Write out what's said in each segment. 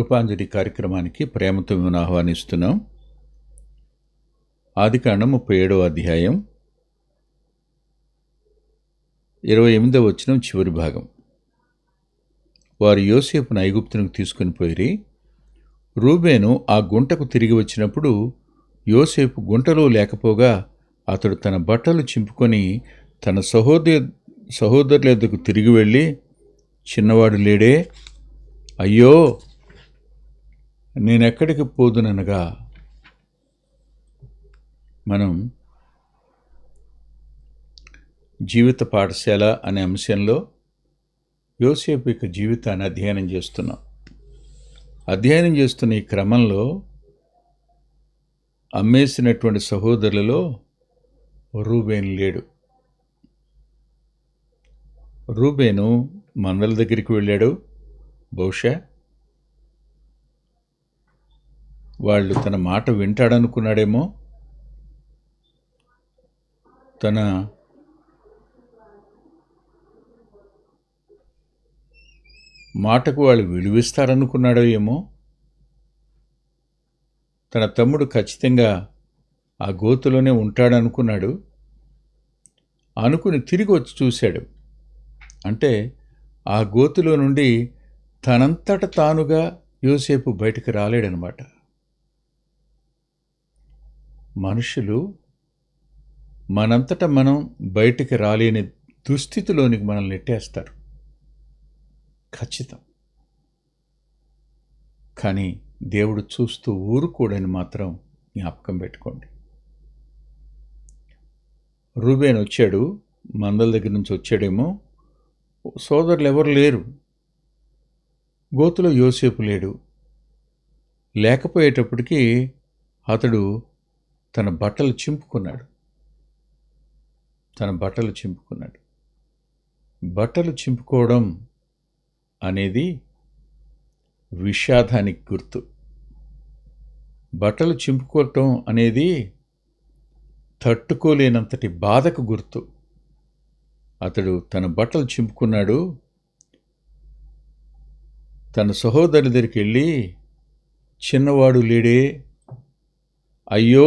కృపాంజలి కార్యక్రమానికి ప్రేమతో మేము ఆహ్వానిస్తున్నాం. ఆదికాండం ముప్పై ఏడవ అధ్యాయం ఇరవై ఎనిమిదవ వచ్చిన చివరి భాగం. వారు యోసేపును ఐగుప్తునికి తీసుకుని పోయిరి. రూబేను ఆ గుంటకు తిరిగి వచ్చినప్పుడు యోసేపు గుంటలో లేకపోగా అతడు తన బట్టలు చింపుకొని తన సహోదయ సహోదరుల ఎద్దకు తిరిగి వెళ్ళి చిన్నవాడు లేడే అయ్యో నేనెక్కడికి పోదుననగా మనం జీవిత పాఠశాల అనే అంశంలో యోసేపు యొక్క జీవితాన్ని అధ్యయనం చేస్తున్నాం. అధ్యయనం చేస్తున్న ఈ క్రమంలో అమ్మేసినటువంటి సహోదరులలో రూబేన్ లేడు. రూబేను మనల దగ్గరికి వెళ్ళాడు. బహుశా వాళ్ళు తన మాట వింటాడనుకున్నాడేమో తన మాటకు వాళ్ళు విలువిస్తారనుకున్నాడో ఏమో తన తమ్ముడు ఖచ్చితంగా ఆ గోతులోనే ఉంటాడనుకున్నాడు అనుకుని తిరిగి వచ్చి చూశాడు. అంటే ఆ గోతులో నుండి తనంతట తానుగా యోసేపు బయటకు రాలేడనమాట. మనుషులు మనంతట మనం బయటికి రాలేని దుస్థితిలోనికి మనల్ని నెట్టేస్తారు. ఖచ్చితం. కానీ దేవుడు చూస్తూ ఊరుకోడని మాత్రం జ్ఞాపకం పెట్టుకోండి. రూబేన్ వచ్చాడు మందల దగ్గర నుంచి వచ్చాడేమో. సోదరులు ఎవరు లేరు. గోతులో యోసేపు లేడు. లేకపోయేటప్పటికీ అతడు తన బట్టలు చింపుకున్నాడు. తన బట్టలు చింపుకున్నాడు. బట్టలు చింపుకోవడం అనేది విషాదానికి గుర్తు. బట్టలు చింపుకోవటం అనేది తట్టుకోలేనంతటి బాధకు గుర్తు. అతడు తన బట్టలు చింపుకున్నాడు. తన సహోదరి దగ్గరికి వెళ్ళి చిన్నవాడు లేడే అయ్యో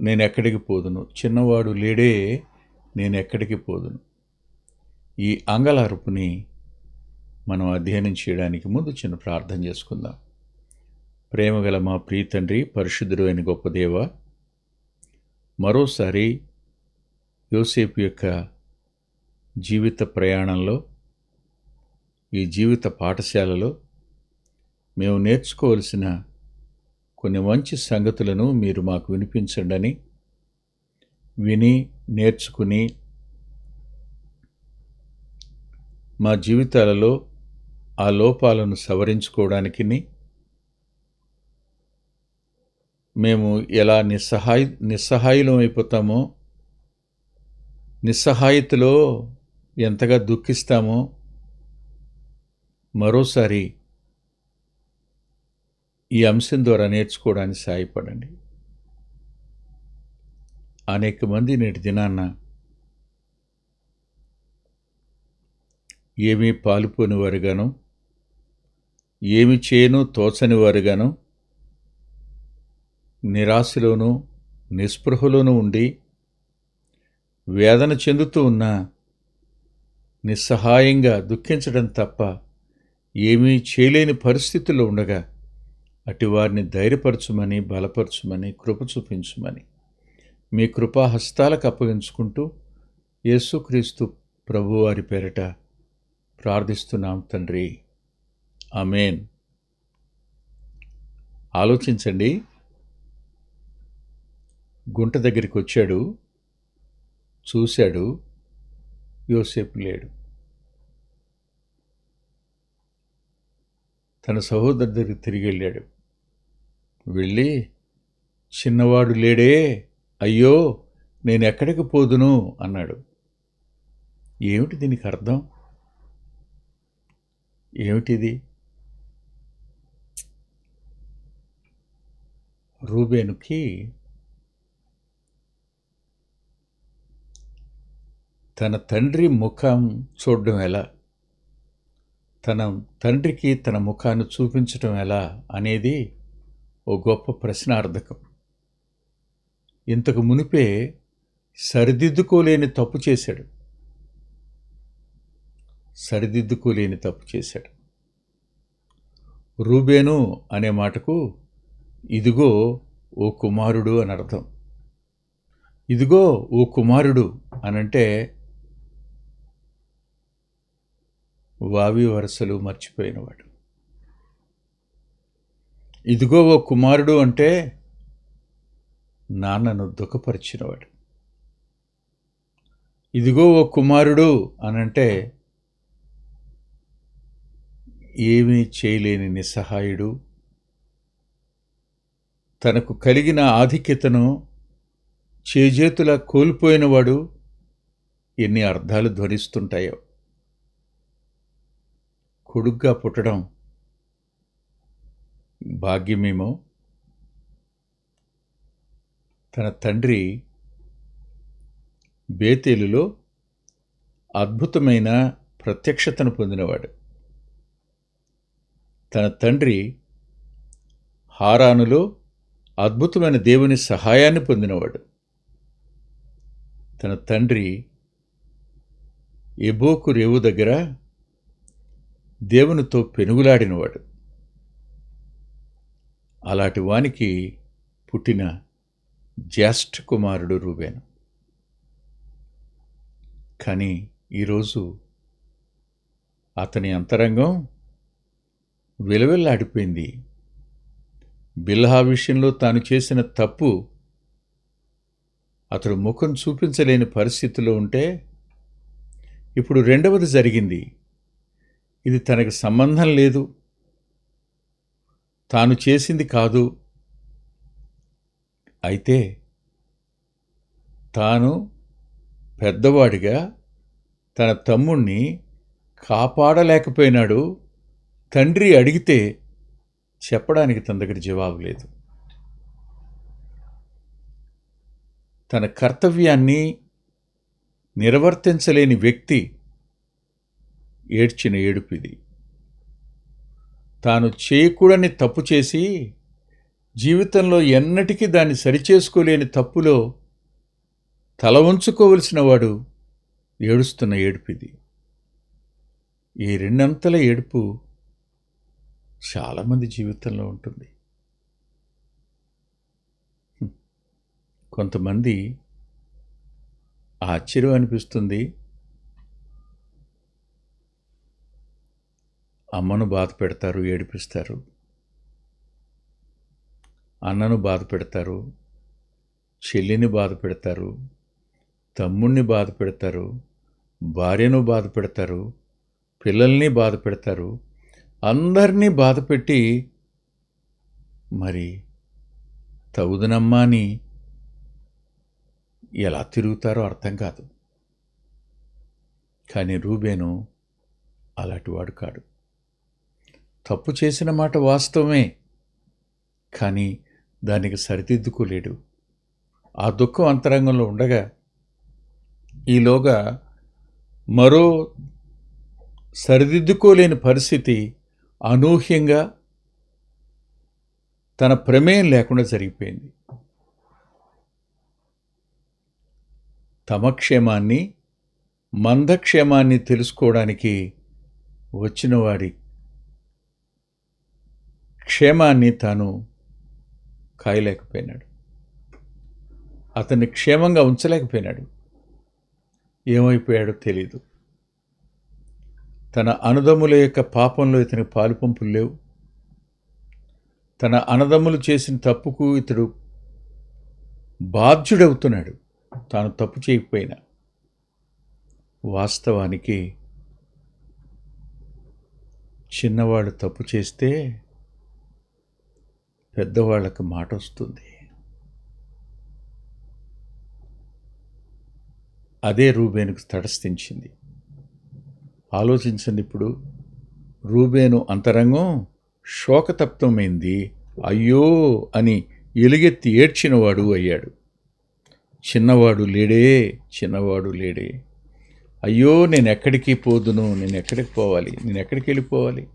నేను ఎక్కడికి పోదును? చిన్నవాడు లేడే నేను ఎక్కడికి పోదును? ఈ అంగలార్పుని మనం అధ్యయనం చేయడానికి ముందు చిన్న ప్రార్థన చేసుకుందాం. ప్రేమగల మా ప్రీతండ్రి పరిశుద్ధుడు అయిన గొప్ప దేవ మరోసారి యోసేపు యొక్క జీవిత ప్రయాణంలో ఈ జీవిత పాఠశాలలో మేము నేర్చుకోవలసిన కొన్ని మంచి సంగతులను మీరు మాకు వినిపించండి విని నేర్చుకుని మా జీవితాలలో ఆ లోపాలను సవరించుకోవడానికి మేము ఎలా నిస్సహాయ నిస్సహాయులం అయిపోతామో నిస్సహాయతలో ఎంతగా దుఃఖిస్తామో మరోసారి ఈ అంశం ద్వారా నేర్చుకోవడానికి సహాయపడండి. అనేక మంది నేటి దినాన్న ఏమీ పాలుపోని వారుగాను ఏమి చేయను తోచని వారుగాను నిరాశలోనూ నిస్పృహలోనూ ఉండి వేదన చెందుతూ ఉన్న నిస్సహాయంగా దుఃఖించడం తప్ప ఏమీ చేయలేని పరిస్థితుల్లో ఉండగా అటు వారిని ధైర్యపరచుమని బలపరచుమని కృప చూపించుమని మీ కృపా హస్తాలకు అప్పగించుకుంటూ యేసుక్రీస్తు ప్రభువారి పేరట ప్రార్థిస్తున్నాం తండ్రి. అమేన్ ఆలోచించండి. గుంట దగ్గరికి వచ్చాడు. చూశాడు. యోసేపు లేడు. తన సహోదరు దగ్గరికి తిరిగి వెళ్ళాడు. వెళ్ళి చిన్నవాడు లేడే అయ్యో నేను ఎక్కడికి పోదును? అన్నాడు. ఏమిటి దీనికి అర్థం? ఏమిటిది? రూబేనుకి తన తండ్రి ముఖం చూడడం ఎలా? తన తండ్రికి తన ముఖాన్ని చూపించటం ఎలా అనేది ఓ గొప్ప ప్రశ్నార్థకం. ఇంతకు మునిపే సరిదిద్దుకోలేని తప్పు చేశాడు. సరిదిద్దుకోలేని తప్పు చేశాడు. రూబేను అనే మాటకు ఇదిగో ఓ కుమారుడు అని అర్థం. ఇదిగో ఓ కుమారుడు అనంటే వావి వరుసలు మర్చిపోయినవాడు. ఇదిగో ఓ కుమారుడు అంటే నాన్నను దుఃఖపరిచినవాడు. ఇదిగో ఓ కుమారుడు అనంటే ఏమీ చేయలేని నిస్సహాయుడు. తనకు కలిగిన ఆధిక్యతను చేజేతుల కోల్పోయినవాడు. ఎన్ని అర్థాలు ధ్వనిస్తుంటాయో. కొడుగ్గా పుట్టడం భాగ్యమేమో? తన తండ్రి బేతేలులో అద్భుతమైన ప్రత్యక్షతను పొందినవాడు. తన తండ్రి హారానులో అద్భుతమైన దేవుని సహాయాన్ని పొందినవాడు. తన తండ్రి ఎబోకు రేవు దగ్గర దేవునితో పెనుగులాడినవాడు. అలాంటి వానికి పుట్టిన జ్యేష్ఠ కుమారుడు రూబేను. కానీ ఈరోజు అతని అంతరంగం విలవిల్లాడిపోయింది. బిల్హా విషయంలో తాను చేసిన తప్పు అతడు ముఖం చూపించలేని పరిస్థితిలో ఉంటే ఇప్పుడు రెండవది జరిగింది. ఇది తనకు సంబంధం లేదు. తాను చేసింది కాదు. అయితే తాను పెద్దవాడిగా తన తమ్ముణ్ణి కాపాడలేకపోయినాడు. తండ్రి అడిగితే చెప్పడానికి తన దగ్గర జవాబు లేదు. తన కర్తవ్యాన్ని నిర్వర్తించలేని వ్యక్తి ఏడ్చిన ఏడుపిది తాను చేయకూడని తప్పు చేసి జీవితంలో ఎన్నటికీ దాన్ని సరిచేసుకోలేని తప్పులో తల ఉంచుకోవలసిన వాడు ఏడుస్తున్న ఏడుపిది ఈ రెండంతల ఏడుపు చాలామంది జీవితంలో ఉంటుంది. కొంతమంది ఆశ్చర్యం అనిపిస్తుంది. అమ్మను బాధ పెడతారు ఏడిపిస్తారు. అన్నను బాధ పెడతారు చెల్లిని బాధ పెడతారు తమ్ముణ్ణి బాధ పెడతారు భార్యను బాధ పెడతారు పిల్లల్ని బాధ పెడతారు. అందరినీ బాధ పెట్టి మరి తగుదనమ్మా అని ఎలా తిరుగుతారో అర్థం కాదు. కానీ రూబేను అలాంటివాడు కాడు. తప్పు చేసిన మాట వాస్తవమే. కానీ దానికి సరిదిద్దుకోలేడు ఆ దుఃఖం అంతరంగంలో ఉండగా ఈలోగా మరో సరిదిద్దుకోలేని పరిస్థితి అనూహ్యంగా తన ప్రమేయం లేకుండా జరిగిపోయింది. తమ క్షేమాన్ని మందక్షేమాన్ని తెలుసుకోవడానికి వచ్చినవాడి క్షేమాన్ని తాను కాయలేకపోయినాడు. అతన్ని క్షేమంగా ఉంచలేకపోయినాడు. ఏమైపోయాడో తెలీదు. తన అనుదముల యొక్క పాపంలో ఇతనికి పాలుపంపులు లేవు. తన అన్నదమ్ములు చేసిన తప్పుకు ఇతడు బాధ్యుడవుతున్నాడు. తాను తప్పు చేయకపోయినా. వాస్తవానికి చిన్నవాడు తప్పు చేస్తే పెద్దవాళ్ళకి మాట వస్తుంది అదే రూబేనుకు తటస్థించింది. ఆలోచించండి ఇప్పుడు రూబేను అంతరంగం శోకతప్తమైంది. అయ్యో అని ఎలుగెత్తి ఏడ్చినవాడు అయ్యాడు. చిన్నవాడు లేడే చిన్నవాడు లేడే. అయ్యో నేను ఎక్కడికి పోదును నేను ఎక్కడికి పోవాలి నేను ఎక్కడికి వెళ్ళిపోవాలి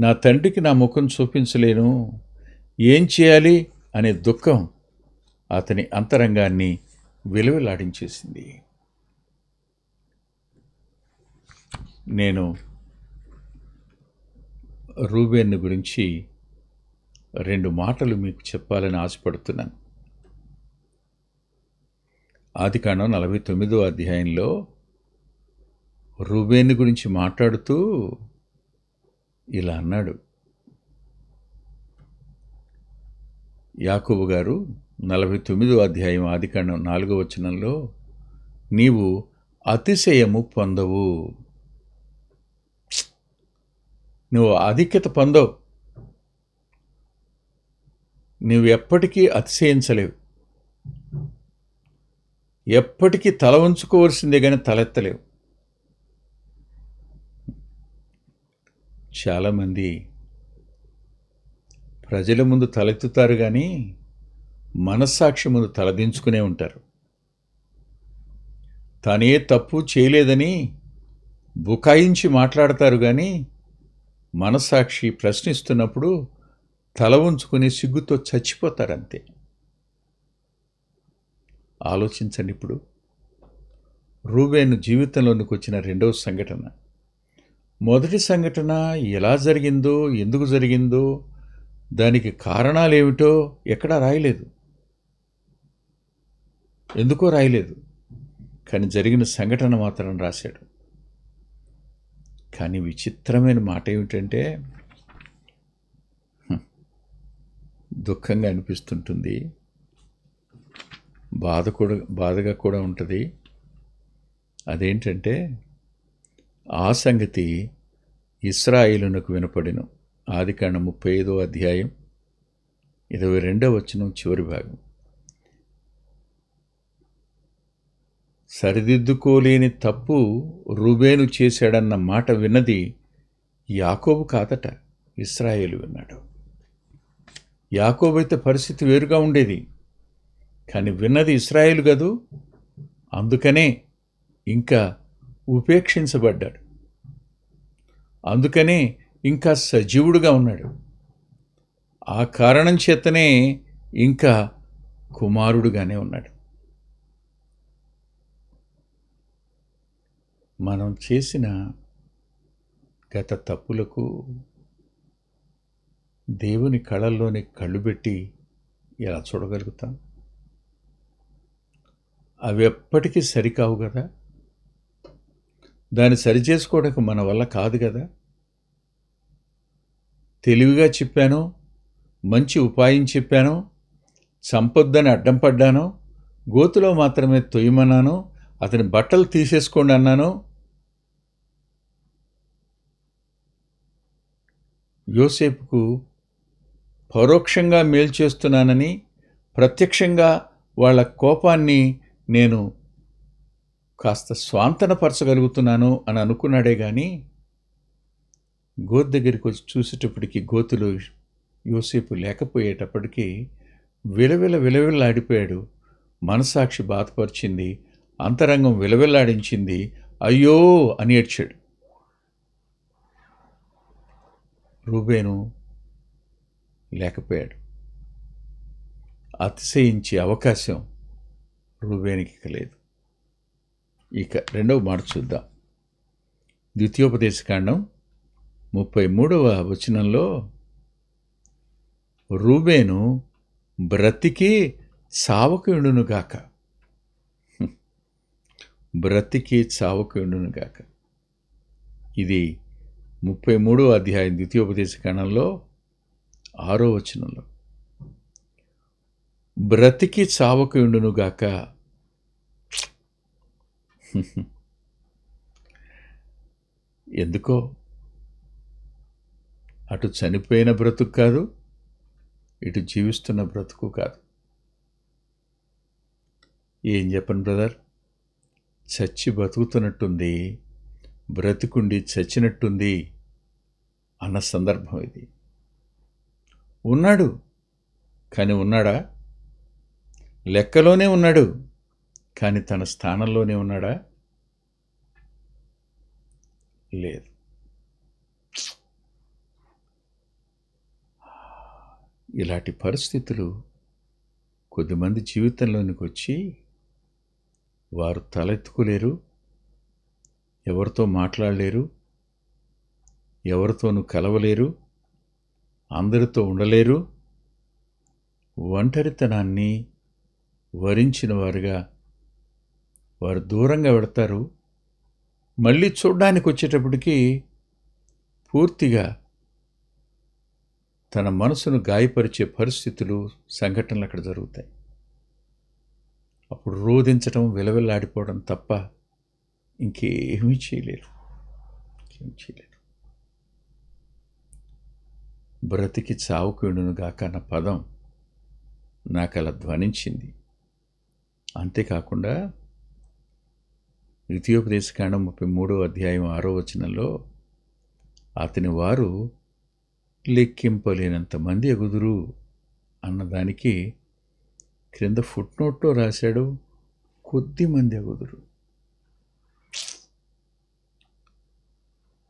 నా తండ్రికి నా ముఖం చూపించలేను. ఏం చేయాలి అనే దుఃఖం అతని అంతరంగాన్ని విలువలాడించేసింది. నేను రూబేన్ గురించి రెండు మాటలు మీకు చెప్పాలని ఆశపడుతున్నాను. ఆదికాండం నలభై తొమ్మిదో అధ్యాయంలో రూబేన్ గురించి మాట్లాడుతూ ఇలా అన్నాడు. యాకోబు గారు నలభై తొమ్మిదో అధ్యాయం ఆదికాండం నాలుగో వచనంలో నీవు అతిశయము పొందవు. నువ్వు ఆధిక్యత పొందవు. నువ్వు ఎప్పటికీ అతిశయించలేవు. ఎప్పటికీ తల ఉంచుకోవాల్సిందే కానీ తలెత్తలేవు. చాలామంది ప్రజల ముందు తలెత్తుతారు కానీ మనస్సాక్షి ముందు తలదించుకునే ఉంటారు. తనే తప్పు చేయలేదని బుకాయించి మాట్లాడతారు కానీ మనస్సాక్షి ప్రశ్నిస్తున్నప్పుడు తల ఉంచుకుని సిగ్గుతో చచ్చిపోతారంతే. ఆలోచించండి ఇప్పుడు. రూబేను జీవితంలోనికి వచ్చిన రెండవ సంఘటన. మొదటి సంఘటన ఎలా జరిగిందో ఎందుకు జరిగిందో దానికి కారణాలేమిటో ఎక్కడా రాయలేదు. ఎందుకో రాయలేదు. కానీ జరిగిన సంఘటన మాత్రం రాశాడు. కానీ విచిత్రమైన మాట ఏమిటంటే దుఃఖంగా అనిపిస్తుంటుంది. బాధ కూడా బాధగా కూడా ఉంటుంది. అదేంటంటే ఆ సంగతి ఇస్రాయిలునకు వినపడిను. ఆదికాండ ముప్పై ఐదో అధ్యాయం ఇరవై రెండవ వచనం చివరి భాగం. సరిదిద్దుకోలేని తప్పు రుబేను చేశాడన్న మాట విన్నది యాకోబు కాదట ఇస్రాయేలు విన్నాడు. యాకోబు అయితే పరిస్థితి వేరుగా ఉండేది. కానీ విన్నది ఇస్రాయేలు కదూ? అందుకనే ఇంకా ఉపేక్షించబడ్డాడు. అందుకనే ఇంకా సజీవుడుగా ఉన్నాడు. ఆ కారణం చేతనే ఇంకా కుమారుడుగానే ఉన్నాడు. మనం చేసిన గత తప్పులకు దేవుని కళల్లోని కళ్ళు పెట్టి ఎలా చూడగలుగుతాం. అవి ఎప్పటికీ సరికావు కదా? దాన్ని సరిచేసుకోవడానికి మన వల్ల కాదు కదా? తెలివిగా చెప్పాను మంచి ఉపాయం చెప్పాను చంపొద్దని అడ్డం పడ్డాను గోతులో మాత్రమే తొయ్యమన్నానో అతని బట్టలు తీసేసుకోండి అన్నాను. యోసేపుకు పరోక్షంగా మేలు చేస్తున్నానని ప్రత్యక్షంగా వాళ్ళ కోపాన్ని నేను కాస్త స్వాంతనపరచగలుగుతున్నాను అని అనుకున్నాడే కానీ గోత్ దగ్గరికి వచ్చి చూసేటప్పటికి గోతులు యోసేపు లేకపోయేటప్పటికీ విలవిల విలవిల్లాడిపోయాడు మనసాక్షి బాధపరిచింది అంతరంగం విలవిల్లాడించింది అయ్యో అని ఏడ్చాడు. రూబేను లేకపోయాడు. అతిశయించే అవకాశం రూబేనికి లేదు. ఇక రెండవ మాట చూద్దాం. ద్వితీయోపదేశకాండం ముప్పై మూడవ వచనంలో రూబేను బ్రతికి చావకుయుండునుగాక బ్రతికి చావకుయుండునుగాక ఇది ముప్పై మూడో అధ్యాయం ద్వితీయోపదేశ కణంలో ఆరో వచనంలో. బ్రతికి చావకుయుండునుగాక ఎందుకో అటు చనిపోయిన బ్రతుకు కాదు ఇటు జీవిస్తున్న బ్రతుకు కాదు. ఏం చెప్పను బ్రదర్? చచ్చి బతుకుతున్నట్టుంది బ్రతికుండి చచ్చినట్టుంది అన్న సందర్భం ఇది. ఉన్నాడు కానీ ఉన్నాడా? లెక్కలోనే ఉన్నాడు కానీ తన స్థానంలోనే ఉన్నాడా? లేదు. ఇలాంటి పరిస్థితులు కొద్దిమంది జీవితంలోనికి వచ్చి వారు తలెత్తుకోలేరు ఎవరితో మాట్లాడలేరు ఎవరితోనూ కలవలేరు అందరితో ఉండలేరు. ఒంటరితనాన్ని వరించిన వారుగా వారు దూరంగా పెడతారు మళ్ళీ చూడడానికి వచ్చేటప్పటికి పూర్తిగా తన మనసును గాయపరిచే పరిస్థితులు సంఘటనలు అక్కడ జరుగుతాయి. అప్పుడు రోధించటం విలవిల్లాడిపోవడం తప్ప ఇంకేమీ చేయలేరు. ఇంకేమీ చేయలేరు. బ్రతికి చావుకుడును గాక అన్న పదం నాకు అలా ధ్వనించింది. అంతేకాకుండా ద్వితీయోపదేశకాండం ముప్పై మూడో అధ్యాయం ఆరో వచనంలో అతని వారు లెక్కింపలేనంత మంది ఎగుదురు అన్నదానికి క్రింద ఫుట్ నోట్లో రాశాడు కొద్ది మంది ఎగుదురు.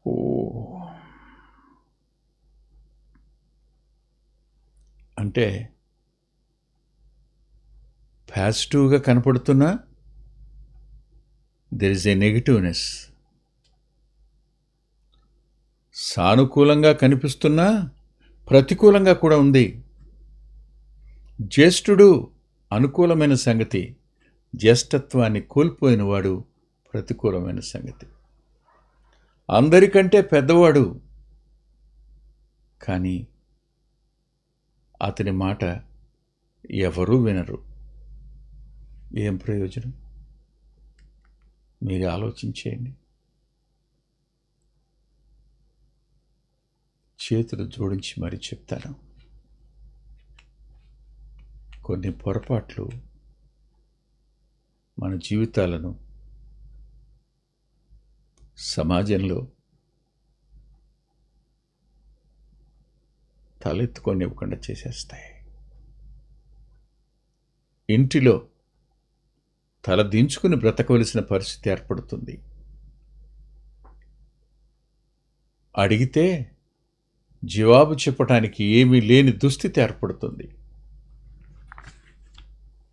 ఓ. అంటే పాజిటివ్గా కనపడుతున్నా దెర్ ఇస్ ఏ నెగిటివ్నెస్ సానుకూలంగా కనిపిస్తున్నా ప్రతికూలంగా కూడా ఉంది. జ్యేష్ఠుడు అనుకూలమైన సంగతి జ్యేష్ఠత్వాన్ని కోల్పోయినవాడు ప్రతికూలమైన సంగతి. అందరికంటే పెద్దవాడు. కానీ అతని మాట ఎవరూ వినరు. ఏం ప్రయోజనం? మీరు ఆలోచించేయండి. చేతులు జోడించి మరీ చెప్తాను. కొన్ని పొరపాట్లు మన జీవితాలను సమాజంలో తలెత్తుకొని ఇవ్వకుండా చేసేస్తాయి. ఇంటిలో తల దించుకుని బ్రతకవలసిన పరిస్థితి ఏర్పడుతుంది. అడిగితే జవాబు చెప్పటానికి ఏమీ లేని దుస్థితి ఏర్పడుతుంది.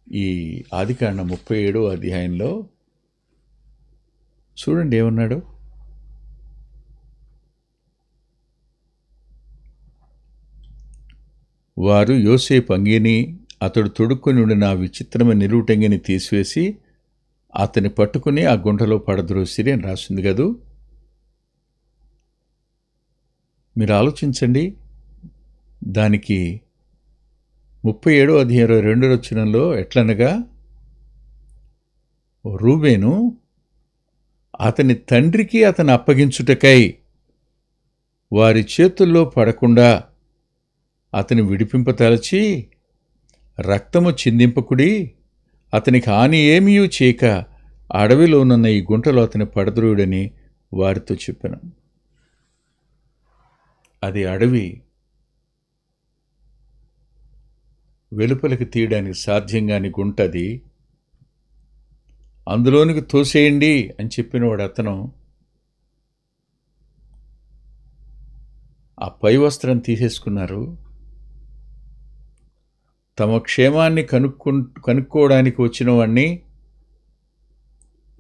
ఈ ఆదికాండ ముప్పై ఏడో అధ్యాయంలో చూడండి ఏమన్నాడు? వారు యోసేపు అంగిని అతడు తొడుక్కొని ఉండిన ఆ విచిత్రమైన నిలువుటంగిని తీసివేసి అతని పట్టుకుని ఆ గుంటలో పడద్రోసిరి అని రాసింది కదూ? మీరు ఆలోచించండి. దానికి ముప్పై ఏడో అధ్యాయం రెండు రచనలో ఎట్లనగా రూబేను అతని తండ్రికి అతను అప్పగించుటకై వారి చేతుల్లో పడకుండా అతని విడిపింపతలచి రక్తము చిందింపకుడి అతనికి హాని ఏమీ చేయక అడవిలోనున్న ఈ గుంటలో అతని పడద్రుడని వారితో చెప్పాను. అది అడవి వెలుపలికి తీయడానికి సాధ్యంగాని గుంటది. అందులోనికి తోసేయండి అని చెప్పినవాడు అతను ఆ పై వస్త్రం తీసేసుకున్నారు. తమ క్షేమాన్ని కనుక్కు కనుక్కోవడానికి వచ్చిన వాడిని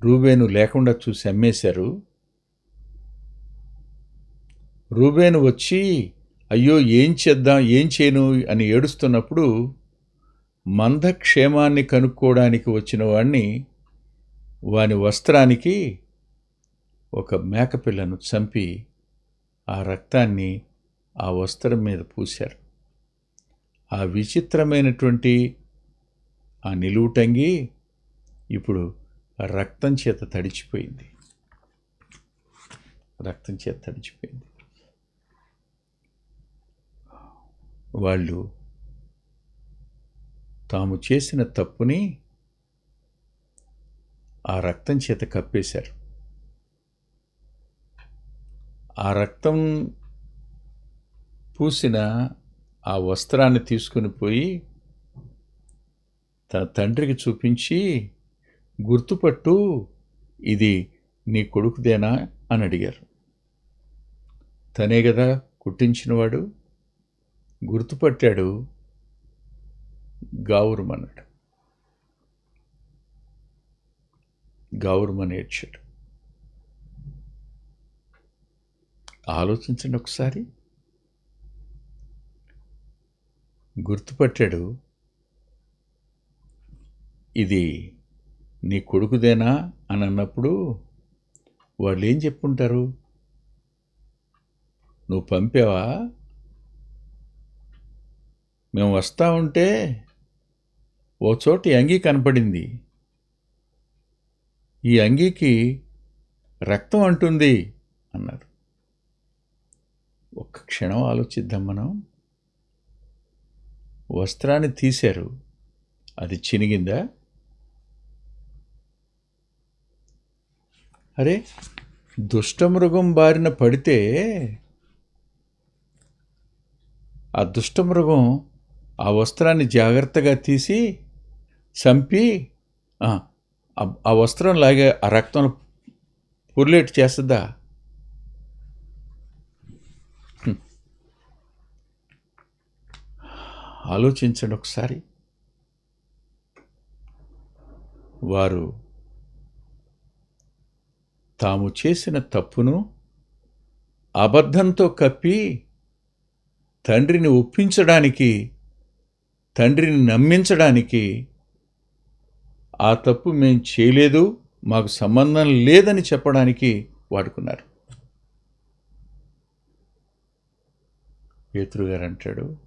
రూబేను లేకుండా చూసి అమ్మేశారు. రూబేను వచ్చి అయ్యో ఏం చేద్దాం? ఏం చేయను? అని ఏడుస్తున్నప్పుడు మంద క్షేమాన్ని కనుక్కోవడానికి వచ్చిన వాణ్ణి వాని వస్త్రానికి ఒక మేకపిల్లను చంపి ఆ రక్తాన్ని ఆ వస్త్రం మీద పూశారు. ఆ విచిత్రమైనటువంటి ఆ నిలువుటంగి ఇప్పుడు రక్తం చేత తడిచిపోయింది. రక్తం చేత తడిచిపోయింది. వాళ్ళు తాము చేసిన తప్పుని ఆ రక్తం చేత కప్పేశారు. ఆ రక్తం పూసిన ఆ వస్త్రాన్ని తీసుకుని పోయి తన తండ్రికి చూపించి గుర్తుపట్టు ఇది నీ కొడుకుదేనా? అని అడిగారు. తనే కదా కుట్టించినవాడు. గుర్తుపట్టాడు గావురమన్నాడు గావురమని ఏడ్చాడు. ఆలోచించండి ఒకసారి. గుర్తుపట్టాడు ఇది నీ కొడుకుదేనా అని అన్నప్పుడు వాళ్ళు ఏం చెప్పుంటారు నువ్వు పంపావా? మేము వస్తా ఉంటే ఓ చోట ఈ అంగీ కనపడింది. ఈ అంగీకి రక్తం అంటుంది అన్నారు. ఒక్క క్షణం ఆలోచిద్దాం మనం. వస్త్రాన్ని తీశారు. అది చినిగిందా? అరే దుష్టమృగం బారిన పడితే ఆ దుష్టమృగం ఆ వస్త్రాన్ని జాగ్రత్తగా తీసి చంపి ఆ, వస్త్రం లాగే ఆ రక్తం పుర్లేట్ చేస్తుందా? ఆలోచించండి ఒకసారి. వారు తాము చేసిన తప్పును అబద్ధంతో కప్పి తండ్రిని ఒప్పించడానికి తండ్రిని నమ్మించడానికి ఆ తప్పు మేము చేయలేదు మాకు సంబంధం లేదని చెప్పడానికి వాడుకున్నారు. పేతురుగారు అంటాడు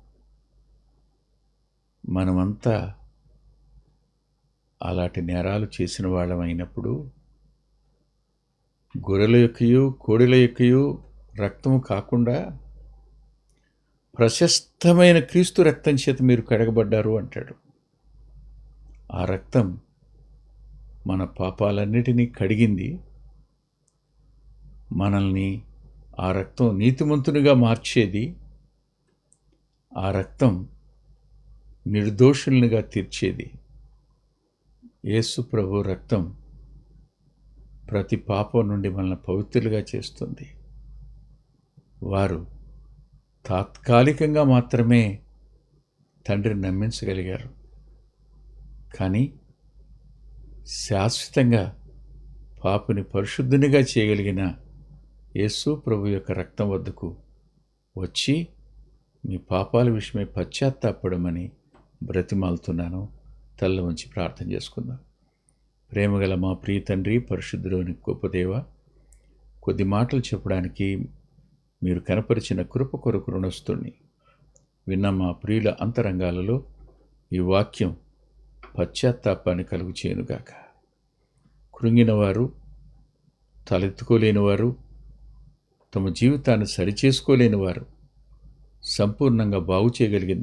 మనమంతా అలాంటి నేరాలు చేసిన వాళ్ళం అయినప్పుడు గొర్రెల యొక్కయు కోడెల యొక్కయు రక్తము కాకుండా ప్రశస్తమైన క్రీస్తు రక్తం చేత మీరు కడగబడ్డారు అంటాడు. ఆ రక్తం మన పాపాలన్నిటినీ కడిగింది. మనల్ని ఆ రక్తం నీతిమంతునిగా మార్చేది. ఆ రక్తం నిర్దోషుల్నిగా తీర్చేది. యేసు ప్రభు రక్తం ప్రతి పాపం నుండి మనల్ని పవిత్రులుగా చేస్తుంది. వారు తాత్కాలికంగా మాత్రమే తండ్రిని నమ్మించగలిగారు. కానీ శాశ్వతంగా పాపుని పరిశుద్ధునిగా చేయగలిగిన యేసు ప్రభు యొక్క రక్తం వద్దకు వచ్చి మీ పాపాల విషయమై పశ్చాత్తాపడమని బ్రతిమాలుతున్నాను. తల్ల ఉంచి ప్రార్థన చేసుకుందాం. ప్రేమగల మా ప్రియ తండ్రి పరిశుద్ధులోని గొప్ప దేవ కొద్ది మాటలు చెప్పడానికి మీరు కనపరిచిన కృప కొరకు రుణస్తుణ్ణి విన్న మా ప్రియుల అంతరంగాలలో ఈ వాక్యం పశ్చాత్తాపాన్ని కలుగు చేయనుగాక. కృంగినవారు తలెత్తుకోలేనివారు తమ జీవితాన్ని సరిచేసుకోలేనివారు సంపూర్ణంగా బాగు చేయగలిగిన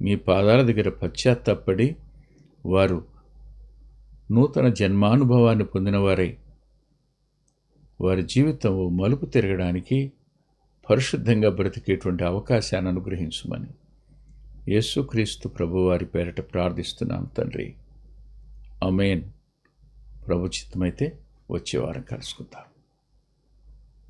మీ పాదాల దగ్గర పశ్చాత్తాపడి వారు నూతన జన్మానుభవాన్ని పొందినవారై వారి జీవితం మలుపు తిరగడానికి పరిశుద్ధంగా బ్రతికేటువంటి అవకాశాన్ని అనుగ్రహించమని యేసుక్రీస్తు ప్రభువారి పేరట ప్రార్థిస్తున్నాం తండ్రి. అమేన్ ప్రభు చిత్తమైతే వచ్చే వారం కలుసుకుందాం.